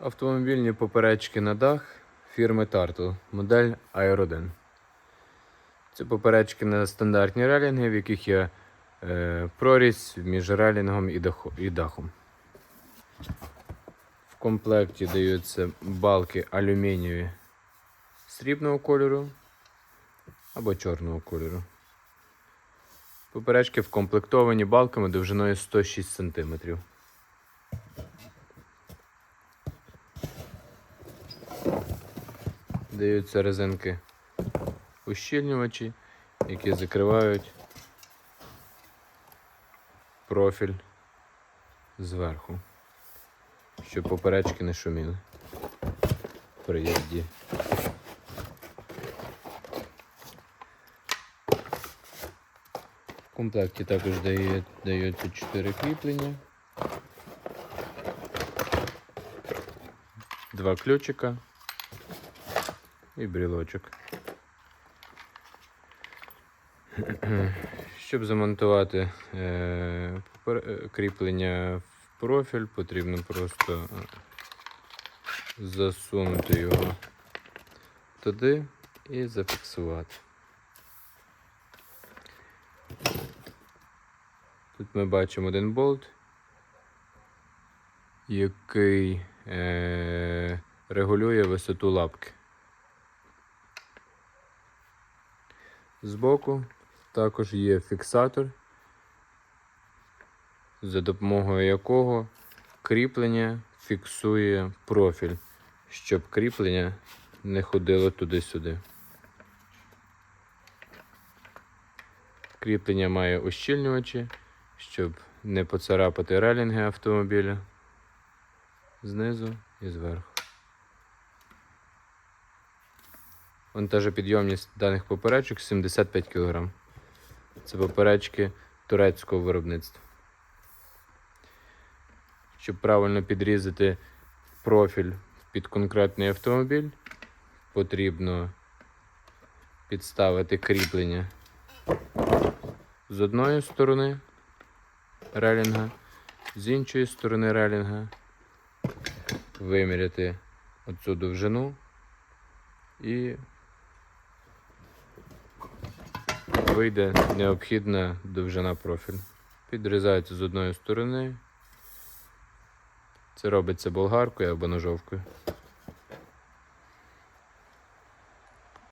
Автомобільні поперечки на дах фірми Turtle, модель 1. Це поперечки на стандартні релінги, в яких є е, прорізь між релінгом і, даху- і дахом. В комплекті даються балки алюмінієві срібного кольору або чорного кольору. Поперечки вкомплектовані балками довжиною 106 см. Даються резинки. Ущільнювачі, які закривають профіль зверху, щоб поперечки не шуміли при їзді. В комплекті також дає, даються 4 кріплення, два ключика і брілочок. Щоб замонтувати е, е, кріплення в профіль, потрібно просто засунути його туди і зафіксувати. Тут ми бачимо один болт, який е, регулює висоту лапки. Збоку також є фіксатор, за допомогою якого кріплення фіксує профіль, щоб кріплення не ходило туди-сюди. Кріплення має ущільнювачі, щоб не поцарапати релінги автомобіля знизу і зверху. Вантажопідйомність даних поперечок 75 кг. Це поперечки турецького виробництва. Щоб правильно підрізати профіль під конкретний автомобіль, потрібно підставити кріплення з одної сторони релінга, з іншої сторони релінга, виміряти оцю довжину і вийде необхідна довжина профілю. Підрізається з одної сторони. Це робиться болгаркою або ножовкою.